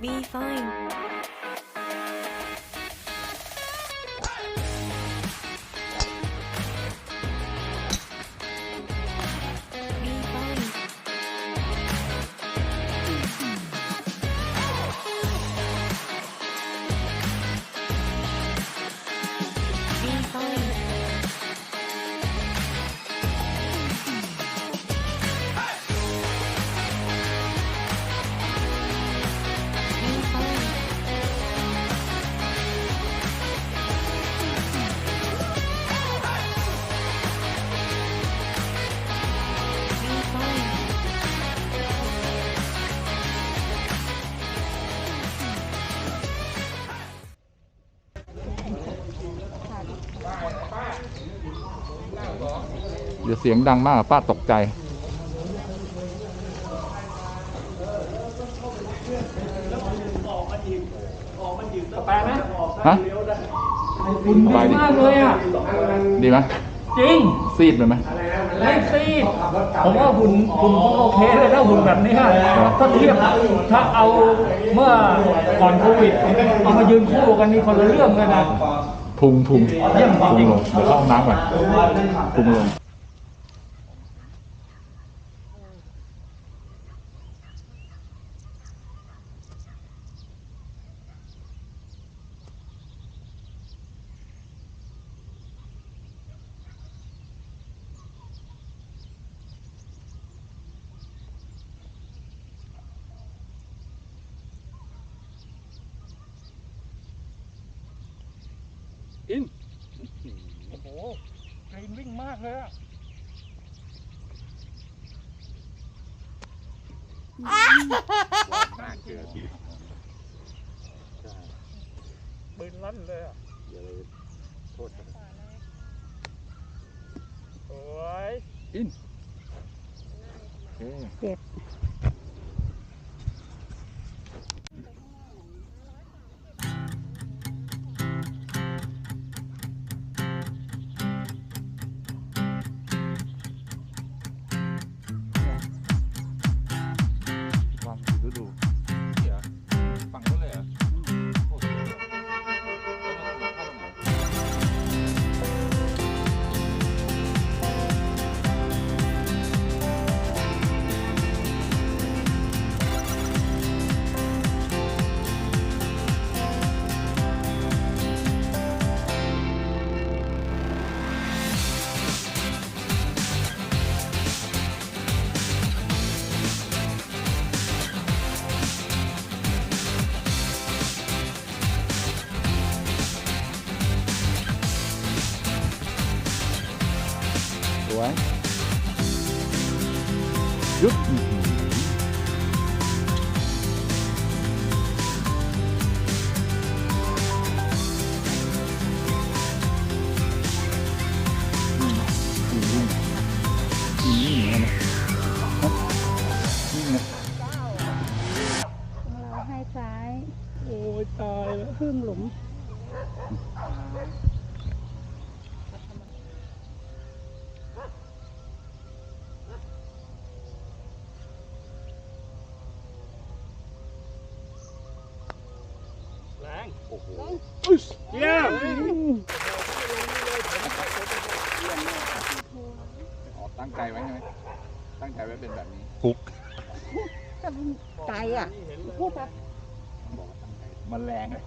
Be fine. ดี๋ยวเสียงดังมากป้าตกใจ ไปไหมฮะคุณดีมากเลยอะ ดีไหมจริง ซีดไปไหมไม่ซีดผมว่าหุ่นหุ่นก็โอเคเลยนะหุ่นแบบนี้ฮะครับถ้าเทียบถ้าเอาเมื่อก่อนโควิดเอามายืนคู่กันนี่คนละเรื่องเลยนะพุงพุงเยี่ยมจพุงริงลงเดี๋ยวเข้าห้องน้ำก่อนพุงลง อินโอ้โหกรีนวิ่งมากเลยอะปืนลั่นเลยอะโอ้ยอินโอเคความ สวยยุบอื้อหืออืมอืมอืมอืมนี่ไงนะฮะนี่ไง เราให้ซ้าย โอ้ยตายแล้ว ครึ่งหลุม แรง โอ้โห เยี่ยม อ๋อ ตั้งใจไว้ใช่ไหมตั้งใจไว้เป็นแบบนี้แต่มันไกลอะพูดแบบต้องบอกว่าตั้งใจมันแรงเลย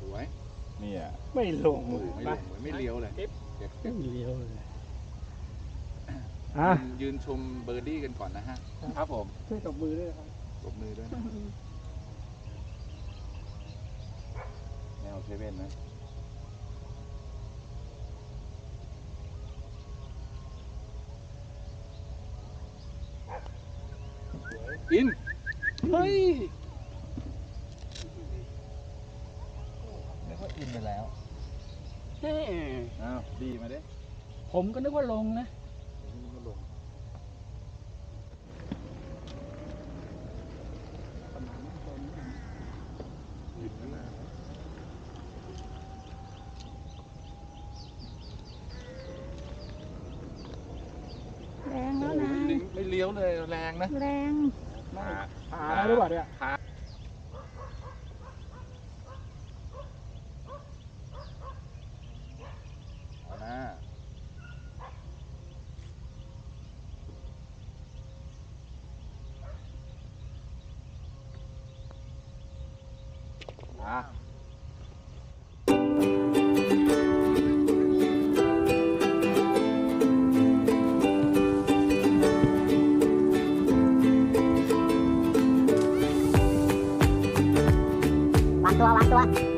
สวยนี่อะไม่ลงไม่ลงไม่เลี้ยวเลยเก็บเก็บไม่เลี้ยวเลยอะยืนชมเบอร์ดี้กันก่อนนะฮะ ครับผมช่วยตบมือด้วยครับตบมือด้วยนะแนวเซเว่นนะ อิน เฮ้ยนึกว่าอินไปแล้วเฮ้อ้าวดีมาเด้ผมก็นึกว่าลงนะนึกว่าลงแรงแล้วนะ ไม่เลี้ยวเลยแรงนะ แรง หาหาได้หรือเปล่าเนี่ยอ่า ห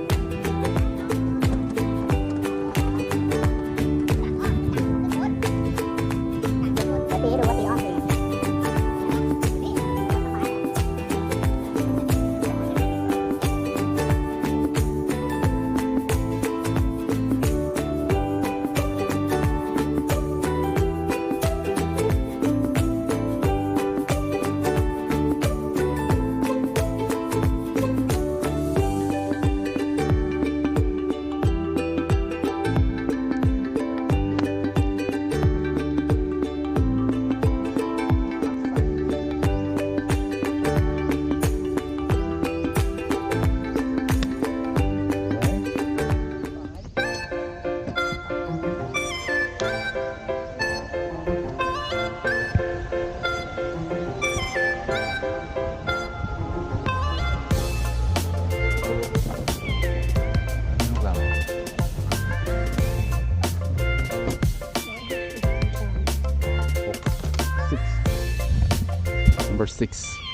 6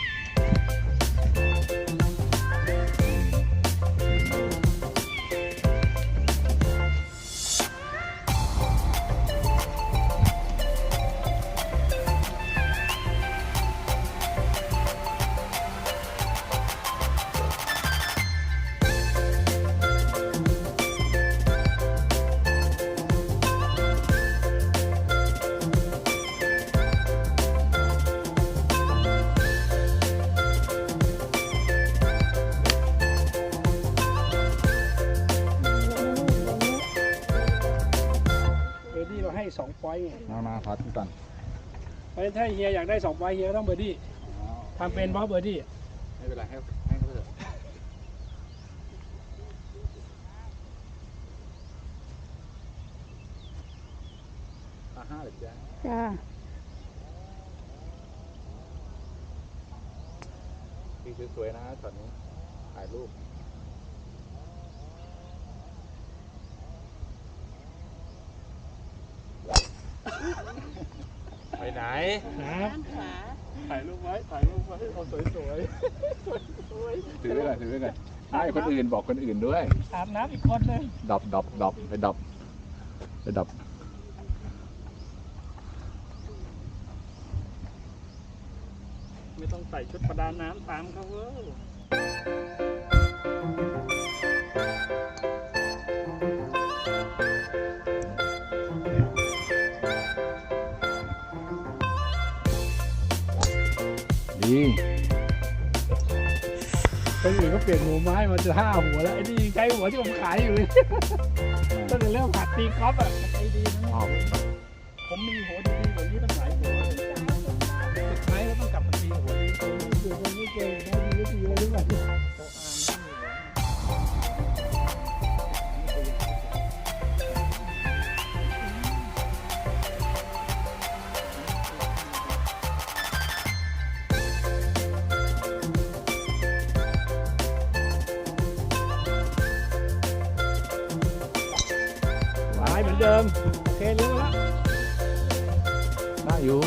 องปอยต์ไงมามาพัดก่อนเพราะฉะนั้นถ้าเฮียอยากได้สองปอยต์เฮียก็ต้องเบอร์ดี้ทำเป็นเพราะเบอร์ดี้ไม่เป็นไรให้ให้เขาไปเถอะอ่าห้าเลยจ้ะจ้าพี่สวยๆนะช็อตนี้ถ่ายรูป ไปไห นครับถ่ายรูปไว้ถ่ายรูปไว้เอาสวยถือไว้ก่อนถือไว้ก่อนให้คนอื่นบอกคนอื่นด้วยๆอาบน้ำอีกคนนึงดับดับดับไปดับไปดับไม่ต้องใส่ชุดประดาน้ำตามเขาเว้ย คนอื่นก็เปลี่ยนหัวไม้มาจะห้าหัวแล้วไอ้นี่ใช้หัวที่ผมขายอยู่เลยตั้งแต่เริ่มหัดตีกอล์ฟอะไอ้ดีนะชอบผมมีหัวดีๆกว่านี้ตั้งหลายหัวสุดท้ายก็ต้องกลับมาตีหัวดีๆคือคนไม่เก่งนะมีวิธีอะไรหรือเปล่า เดิม โอเคเลี้แล้วได้อยู่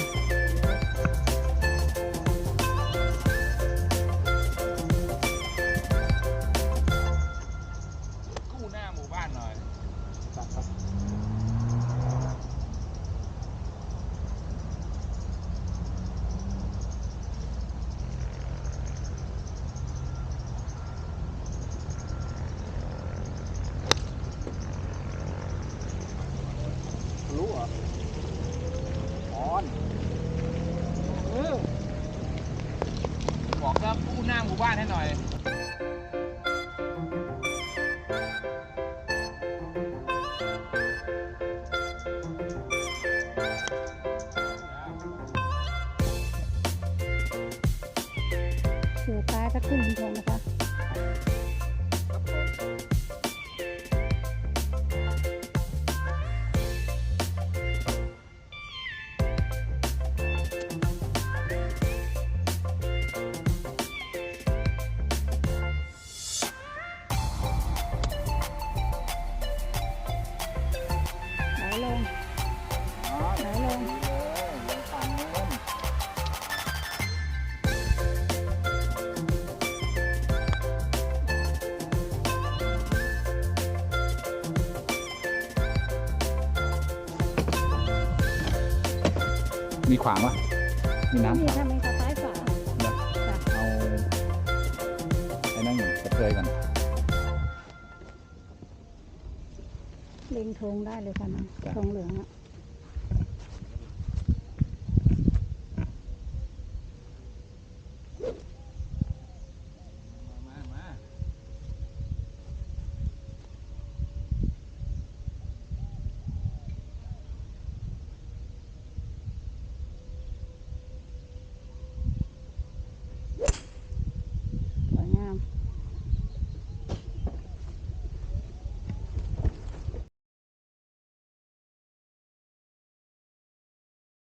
ออนบอกก็กู้หน้าหมู่บ้านให้หน่อยเขึ้นบนธงนะคะ มีขวางวะมีน้ำนี่ขวางทำเป็นกระซ้ายฝานะเอาไอ้นั่นก่อนกระเทยก่อนเล็งธงได้เลยค่ะน้าธงเหลืองอะ